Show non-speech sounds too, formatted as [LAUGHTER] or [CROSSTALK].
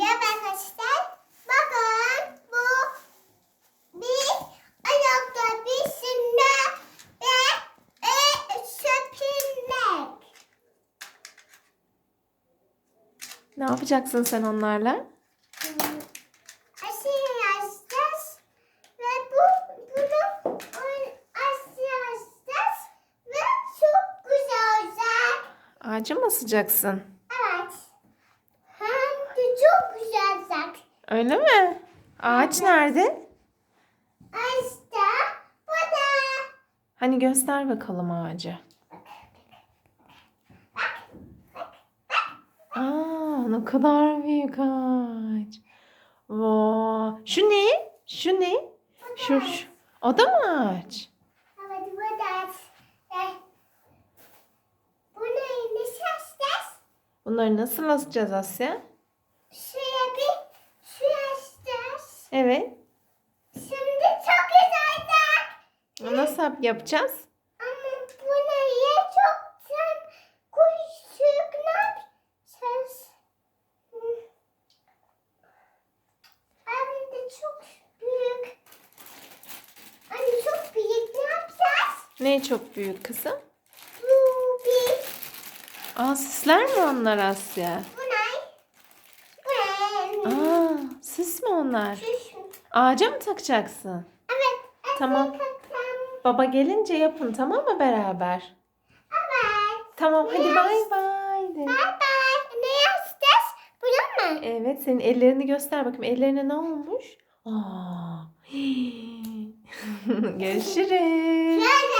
Merhaba arkadaşlar. Bakın bu bir ayakta bir sinne ve e, söpürmek. Ne yapacaksın sen onlarla? Aşağı yazacağız ve bu bunu aşağı yazacağız ve çok güzel olacak. Mı asacaksın? Evet. Hem de çok güzel olacak. Öyle mi? Ağaç nerede? İşte bu da. Hani göster bakalım ağacı. Aa, ne kadar büyük ağaç. Vay. Şu ne? Şu ne? Şu, şu. O da mı ağaç? Evet bu da. E, Bunu nasıl açacağız? Bunları nasıl asacağız Asya? Açacağız. Evet. Şimdi çok güzel. Nasıl yap- yapacağız? Ama burayı çok sen yapacağız? Hmm. Hem de çok büyük. Anne çok büyük ne yapacağız? Ne çok büyük kızım? Bu bir. Aa süsler mi onlar Asya? Bu ne? Bu ne? Aa süs mü onlar? Şu. Ağaca mı takacaksın? Evet. Tamam. Baba gelince yapın tamam mı beraber? Evet. Tamam hadi bay bay de. Bye bye. Ne yapacağız? Bunu mu? Evet senin ellerini göster bakayım. Ellerine ne olmuş? Aa. [GASPS] Görüşürüz. Böyle.